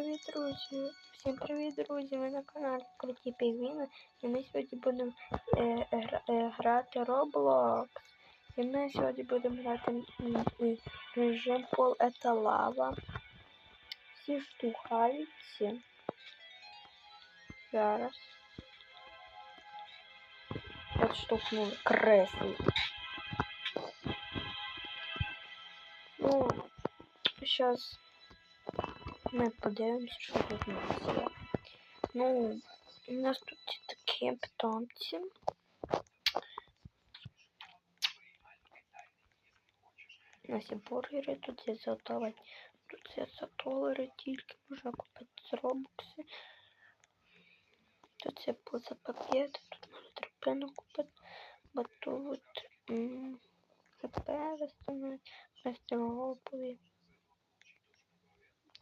привіт, друзі! Всім привіт, друзі! Ми на каналі Круті Пігвіни і ми сьогодні будемо е, е, грати Roblox. І ми сьогодні будемо грати режим пол это лава. Всі штухаються. Зараз. От штовхнули кресло. Ну, зараз ми подивимося, що тут у нас є. Ну, у нас тут такі питомці. У нас є бургери, тут є за тут є за долари тільки можна купити з робокси. Тут є поза пакети, тут можна драпину купити, бо тут ХП виставляють, виставляють. Це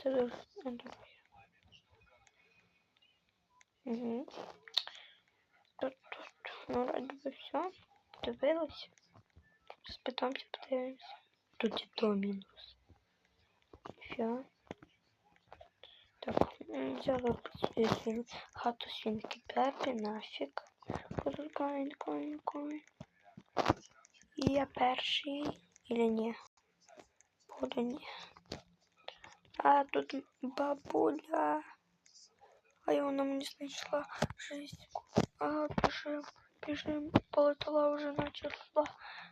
дуже дорого. Угу. Тут, тут, ну, раді би все. Подивилися. Спитаємося, подивимося. Тут є домінус. Все. Так, взяла посвіжу хату свинки Пепі, нафіг. Тут коин, коин, коин. І я перший, или ні? Буду ні. А тут бабуля. А я вона мені знайшла жестику. А, біжим, біжим. Полетала вже начала.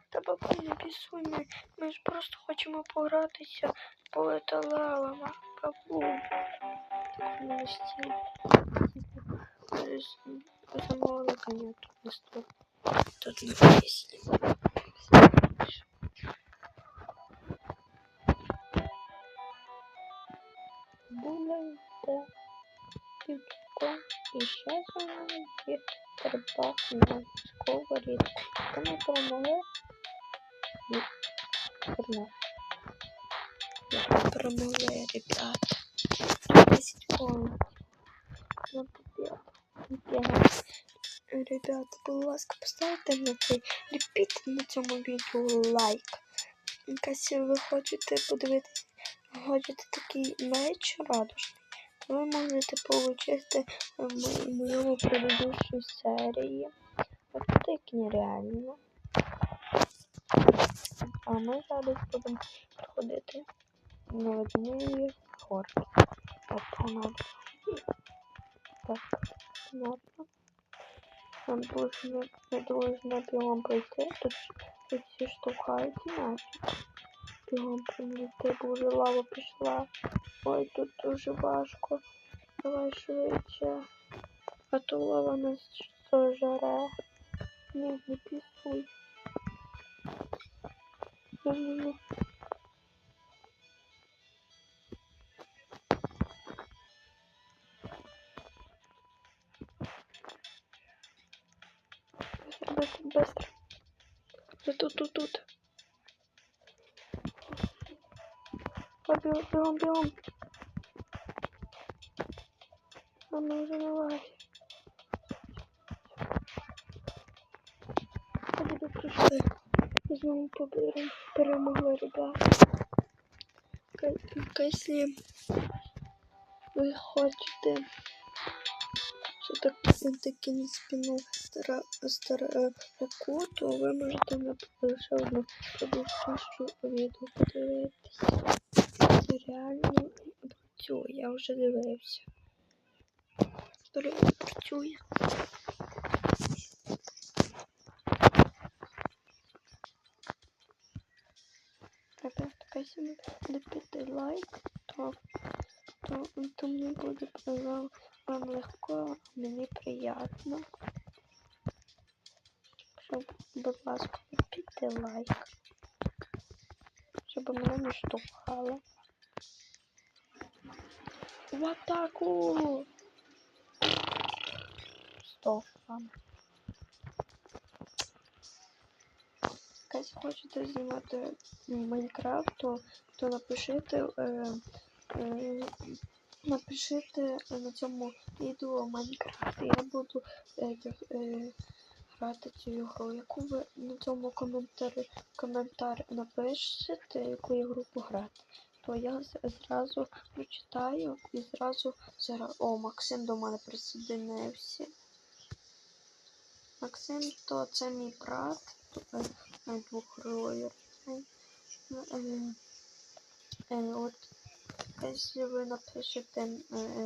Та бабуля, не бісуй ми. Ми ж просто хочемо погратися. Полетала вона. Бабуля. Так, на стіл. Замовила коня тут на стол. Тут не пісні. Є рибак на сковорідку. Та ми перемогли. Верно. Перемогли, ребят. 10 комнат. На победу. Ребят, Ребята, будь ласка, поставте на цей репіт на цьому відео лайк. Якщо ви хочете подивитися, хочете такий меч радужний, то ви можете получити в мо- моєму предыдущій серії. Ось це нереально. А ми зараз будемо проходити на одній горки. Так, погнали. Так, понятно. Нам должно, не должно бігом пройти. Тут, тут всі штовхаються нафіг. Бігом пройти, дуже лава пішла. Ой, тут дуже важко. Давай швидше. А то лава нас зожере. Ні, не пісуй. А, бегом, бегом, бегом. А ну уже давай. Ходи, ви прийшли. Знову поберемо. Перемогли, ребята. Якщо ви хочете, що так, таки не спину стара, таку, то ви можете на лише одну предыдущу відео подивитися. Реально працює, я вже дивився. Реально працює. Якщо ви ліпите лайк, то, то, то мені буде вам, вам легко, мені приємно. Щоб, будь ласка, ліпите лайк. Щоб мене не штовхало. В атаку! Стоп вам. Якщо хочете знімати Майнкрафт, то, то напишіть, е, е, напишіть на цьому відео Майнкрафт. і Я буду е, е, грати цю гру. Яку ви на цьому коментарі коментар напишете, яку ігру пограти, то я зразу прочитаю і зразу зараз. О, Максим до мене присоединився. Максим, то це мій брат, е, двохроєрний. Е, е, от, якщо ви напишете,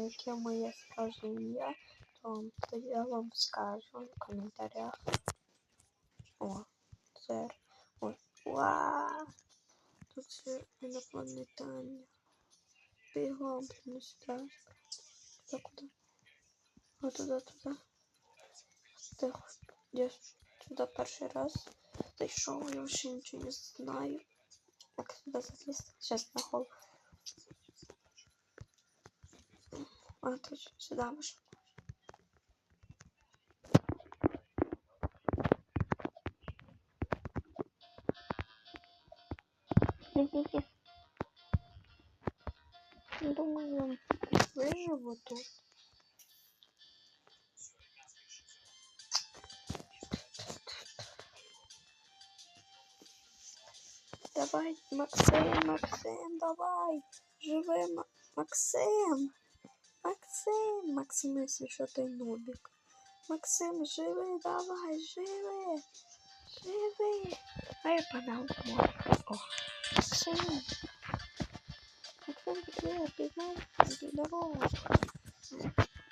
яке моє скажу ім'я, то, то я вам скажу в коментарях. О, це. Уа! Тут це інопланетання. Бігом, не сюди. Туди куди? О, туди, туди. Тихо. Я сюди перший раз зайшов, я вже нічого не знаю. Як сюди залізти? Зараз на голову. А, точно, сюди вийшов. Ні-ні-ні. Думаю, виживу тут. Давай, Максим, Максим, давай. Живи, Максим. Максим, Максим, якщо що ти нубик. Максим, живи, давай, живи. Живи. А я домой. О, Максим. Максим, привет, ти знаєш, здорово.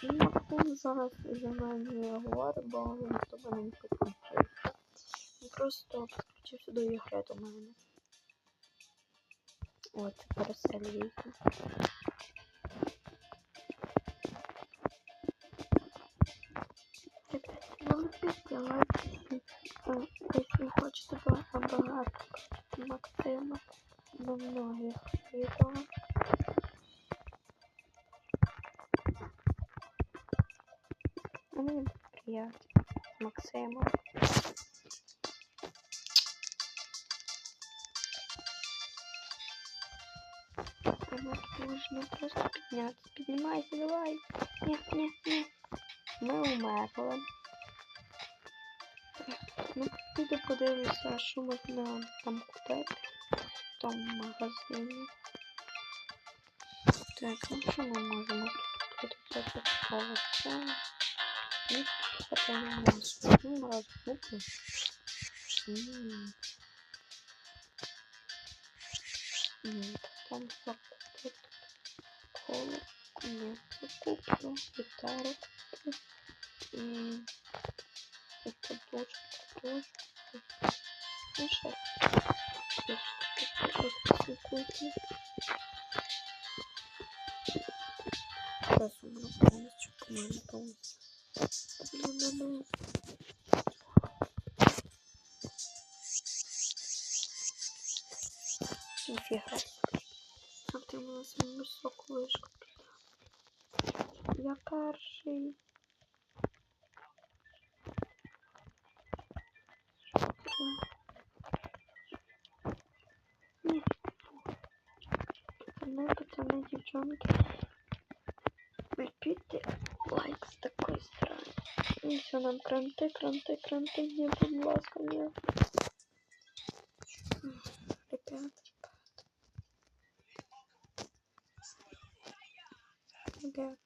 І Максим зараз живе не говорить, бо він з тобою не підключився. Він просто підключився до ігри до мене. От, переселюйте. Ребята, залишите лайки, е, якщо хочете ба- багато Максима на многих відео. А мені приятно з Максимом. Просто піднятися. Піднімайся, давай. Ні, ні, ні. Ми умерли. Ну, піду подивлюся, що можна там купити в тому магазині. Так, ну що ми можемо тут купити такого все. І потім м'ясо. Ну, розбуху. Ммм. Ні, там закупити колу. Ні, це куплю. Гітару куплю. Cookie cookie. Nasıl bunu çok manyak olmuş. Bunu дівчонки. Припійте лайк з такої сторони. І все, нам кранти, кранти, кранти. Ні, будь ласка. Ребят, ребят. Ребят.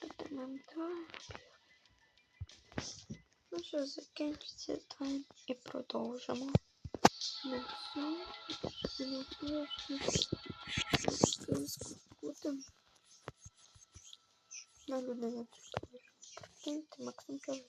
Тут нам два. Що, закінчиться тайм і продовжимо. На. Прикиньте, Максим каже,